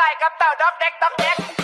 ตากับเต่าด็อกเด็กด็อกเด็ก